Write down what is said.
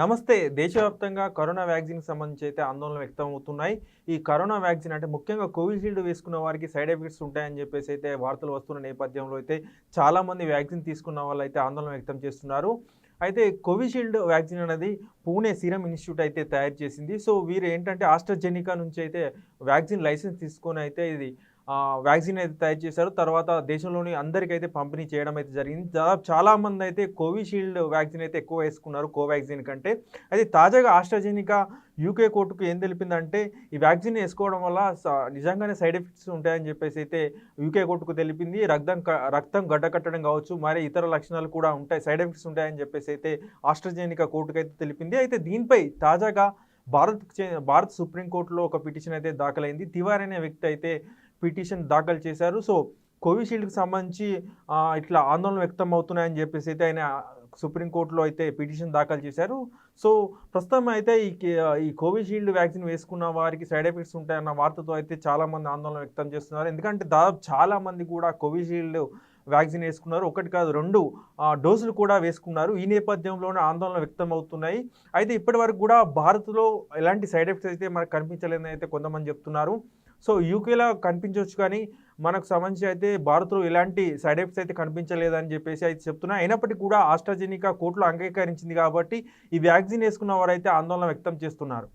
నమస్తే. దేశవ్యాప్తంగా కరోనా వ్యాక్సిన్కి సంబంధించి అయితే ఆందోళన వ్యక్తం అవుతున్నాయి ఈ కరోనా వ్యాక్సిన్ అంటే ముఖ్యంగా కోవిషీల్డ్ వేసుకున్న వారికి సైడ్ ఎఫెక్ట్స్ ఉంటాయని చెప్పేసి అయితే వార్తలు వస్తున్న నేపథ్యంలో అయితే చాలామంది వ్యాక్సిన్ తీసుకున్న వాళ్ళు అయితే ఆందోళన వ్యక్తం చేస్తున్నారు. అయితే కోవిషీల్డ్ వ్యాక్సిన్ అనేది పూణే సీరం ఇన్స్టిట్యూట్ అయితే తయారు చేసింది. సో వీరు ఏంటంటే ఆస్ట్రజెనికా నుంచి అయితే వ్యాక్సిన్ లైసెన్స్ తీసుకొని అయితే ఇది వ్యాక్సిన్ అయితే తయారు చేశారు. తర్వాత దేశంలోని అందరికైతే పంపిణీ చేయడం అయితే జరిగింది. దాదాపు చాలా మంది అయితే కోవిషీల్డ్ వ్యాక్సిన్ అయితే ఎక్కువ వేసుకున్నారు కోవాక్సిన్ కంటే. అయితే తాజాగా ఆస్ట్రాజెనికా యూకే కోర్టుకు ఏం తెలిపిందంటే ఈ వ్యాక్సిన్ వేసుకోవడం వల్ల స- నిజంగానే సైడ్ ఎఫెక్ట్స్ ఉంటాయని చెప్పేసి అయితే యూకే కోర్టుకు తెలిపింది. రక్తం క- రక్తం గడ్డకట్టడం కావచ్చు మరి ఇతర లక్షణాలు కూడా ఉంటాయి సైడ్ ఎఫెక్ట్స్ ఉంటాయని చెప్పేసి అయితే ఆస్ట్రాజెనికా కోర్టుకు అయితే తెలిపింది. అయితే దీనిపై తాజాగా భారత్ చే- భారత్ సుప్రీంకోర్టులో ఒక పిటిషన్ అయితే దాఖలైంది. తివారీ అనే వ్యక్తి అయితే పిటిషన్ దాఖలు చేశారు. సో కోవిషీల్డ్కి సంబంధించి ఇట్లా ఆందోళన వ్యక్తం అవుతున్నాయని చెప్పేసి అయితే ఆయన సుప్రీంకోర్టులో అయితే పిటిషన్ దాఖలు చేశారు. సో ప్రస్తుతం అయితే ఈ ఈ కోవిషీల్డ్ వ్యాక్సిన్ వేసుకున్న వారికి సైడ్ ఎఫెక్ట్స్ ఉంటాయన్న వార్తతో అయితే చాలామంది ఆందోళన వ్యక్తం చేస్తున్నారు. ఎందుకంటే దాదాపు చాలామంది కూడా కోవిషీల్డ్ వ్యాక్సిన్ వేసుకున్నారు. ఒకటి కాదు రెండు డోసులు కూడా వేసుకున్నారు. ఈ నేపథ్యంలోనే ఆందోళన వ్యక్తం అవుతున్నాయి అయితే ఇప్పటి వరకు కూడా భారత్లో ఎలాంటి సైడ్ ఎఫెక్ట్స్ అయితే మనకు కనిపించలేదని అయితే కొంతమంది చెప్తున్నారు. సో యూకేలో కనిపించవచ్చు కానీ మనకు సంబంధించి అయితే భారత్లో ఎలాంటి సైడ్ ఎఫెక్ట్స్ అయితే కనిపించలేదని చెప్పేసి అయితే చెప్తున్నా. అయినప్పటికీ కూడా ఆస్ట్రాజెనికా కోర్టులో అంగీకరించింది కాబట్టి ఈ వ్యాక్సిన్ వేసుకున్న వారైతే ఆందోళన వ్యక్తం చేస్తున్నారు.